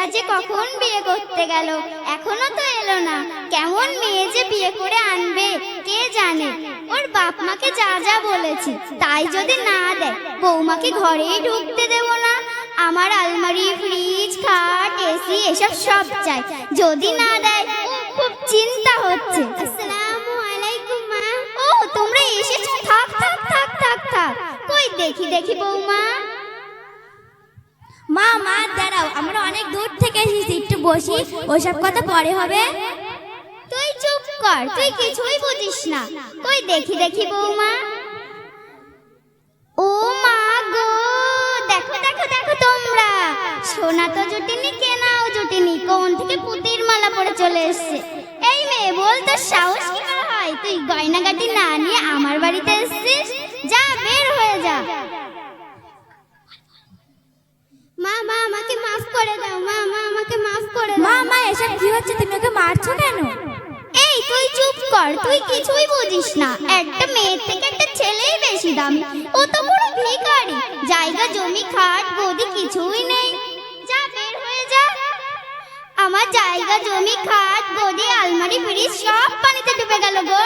ছেলেটা যে কখন বিয়ে করতে গেল, এখনও তো এলো না। কেমন মেয়ে যে বিয়ে করে আনবে, কে জানে? ওর বাপ মাকে যা যা বলেছি, তাই যদি না দেয়, বৌমাকে ঘরেই ঢুকতে দেব না। আমার আলমারি, ফ্রিজ, খাট এসি এসব সব চাই। যদি না দেয় খুব চিন্তা হচ্ছে। ও, তোমরা এসেছ? থাক থাক থাক থাক থাক। কই দেখি দেখি বৌমা। মা মা দাঁড়াও আমরা অনেক দূর থেকে এসেছি, একটু বসি, ওসব কথা পরে হবে। তুই চুপ কর, তুই কিছুই বুঝিস না। কই দেখি দেখি বৌমা। ও মা গো, দেখো দেখো দেখো তোমরা। সোনা তো জুটিনি, কেনাও জুটিনি, কোন থেকে পুতির মালা পরে চলে এসছে। এই মেয়ে বল, তোর সাহস কি করে হয়? তুই গয়নাগাটি না নিয়ে আমার বাড়িতে এসেছিস? কি হচ্ছে? তুমি ওকে মারছো কেন? এই, তুই চুপ কর। তুই কিছুই বুঝিস না। একটা মেয়ের থেকে একটা ছেলেই বেশি দামি। ও তো পুরো ভিখারি। জায়গা, জমি, খাট, গদি কিছুই নেই। যা বের হয়ে যা। আমার জায়গা, জমি, খাট, গদি, আলমারি, ফ্রিজ সব পানিতে ডুবে গেল গো।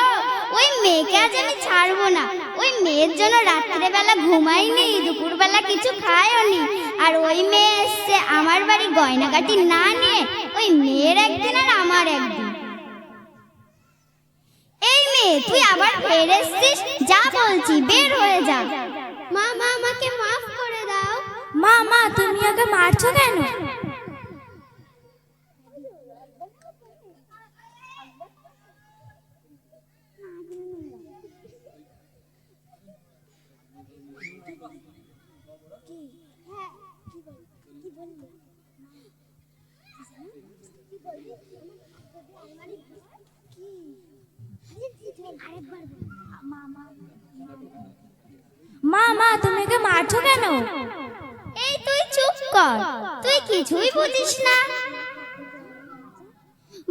ওই মেয়েকে আজ আমি ছাড়বো না। ওই মেয়ের জন্য রাত্রে বেলা ঘুমাইনি, দুপুরবেলা কিছু খায়ওনি আর ওই মেয়ে এসছে আমার বাড়ি গয়নাগাটি না নিয়ে ওই মেয়ের একদিন আর আমার একদিন। এই মেয়ে তুই আবার ফের এসছিস? যা বলছি বের হয়ে যা। মা মা আমাকে মাফ করে দাও। মা মা তুমি ওকে মারছো কেন? মা মা, তুমি মারছো কেন? এই তুই চুপ কর। তুই কিছুই বুঝিস না।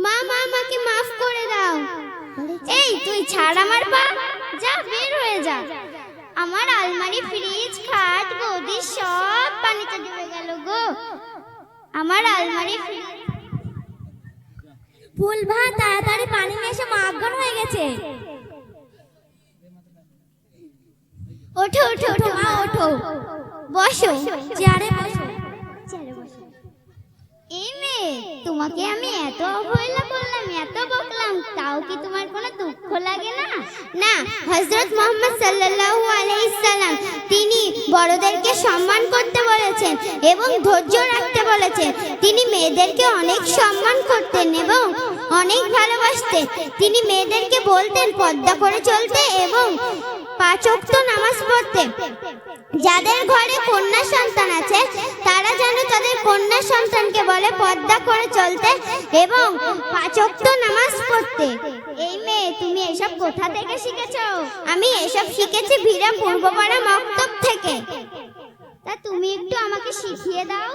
মা মা, আমাকে মাফ করে দাও। এই তুই ছাড় আমার পা। যা, বের হয়ে যা। আমার আলমারি, ফ্রিজ, খাট গদি সব পানিতে ডুবে গেল গো। আমার আলমারি ফুল ভাত তাড়াতাড়ি পানি নিয়ে এসে মাগন হয়ে গেছে। ওঠো ওঠো ওঠো মা ওঠো। বসো। চেয়ারে বসো। এই মেয়ে তোমাকে আমি এত অবহেলা করলাম এত বকলাম তাও কি তোমার কোনো দুঃখ লাগে না? না হযরত মুহাম্মদ সাল্লাল্লাহু আলাইহি সাল্লাম তিনি বড়দেরকে সম্মান করতে বলেছেন এবং ধৈর্য রাখতে বলেছেন। তিনি মেয়েদেরকে অনেক সম্মান করতেন এবং অনেক ভালোবাসতেন। তিনি মেয়েদেরকে বলতেন পর্দা করে চলতে এবং পাঁচ ওয়াক্ত নামাজ পড়তে। যাদের ঘরে কন্যা সন্তান আছে, তারা যেন তাদের কন্যা সন্তানকে বলে পর্দা করে চলতে এবং পাঁচ ওয়াক্ত নামাজ পড়তে। এই মেয়ে, তুমি এসব কোথা থেকে শিখেছো? আমি এসব শিখেছি ভিড়া পূর্বপাড়া মক্তব থেকে। তা তুমি একটু আমাকে শিখিয়ে দাও।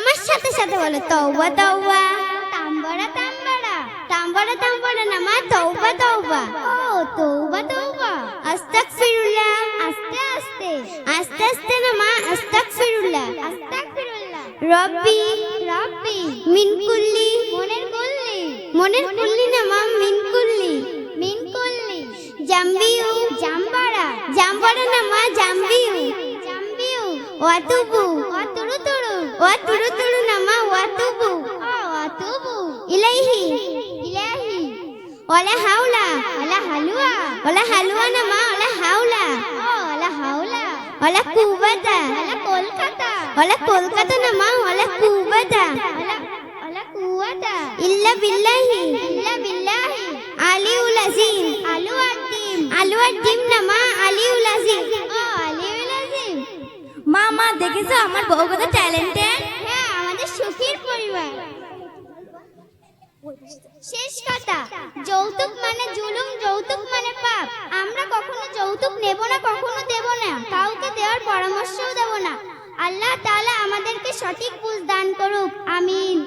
আমার সাথে সাথে বলো, তওবা তওবা। তাম্বারা তাম্বারা। তাম্বারা তাম্বারা না মা, তওবা তওবা। ও, তওবা তওবা। আস্তাগফিরুল্লাহ। আস্তে আস্তে। আস্তে আস্তে না মা, আস্তাগফিরুল্লাহ। আস্তাগফিরুল্লাহ। রব্বি রব্বি। মিন কুল্লি। মনের কুল্লি। মনের কুল্লি না মা, মিন কুল্লি। মিন কুল্লি। জাম্বিউ, জাম্বারা না মা জাম্বিউ জাম্বিউ ওয়াতুবু ওয়াতুরু তুরু ওয়াতুরু তুরু না মা ওয়াতুবু ও ওয়াতুবু ইলাইহি ইলাহি ওলা হাওলা ওলা হালুয়া ওলা হালুয়া না মা ওলা হাওলা ও ওলা হাওলা ওলা কুবাতা ওলা কলকাতা ওলা কলকাতা না মা ওলা কুবাতা ওলা ওলা কুওয়াতা ইল্লা বিল্লাহি ইল্লা বিল্লাহি আলিউল আজিম মা মা, দেখেছ আমার বউ কত ট্যালেন্টেড হ্যাঁ আমাদের সুখীর পরিবার। শেষ কথা, যৌতুক মানে জুলুম, যৌতুক মানে পাপ। আমরা কখনো যৌতুক নেব না, কখনো দেব না। কাউকে দেওয়ার পরামর্শও দেব না। আল্লাহ তাআলা আমাদেরকে সঠিক বুঝ দান করুক। আমিন।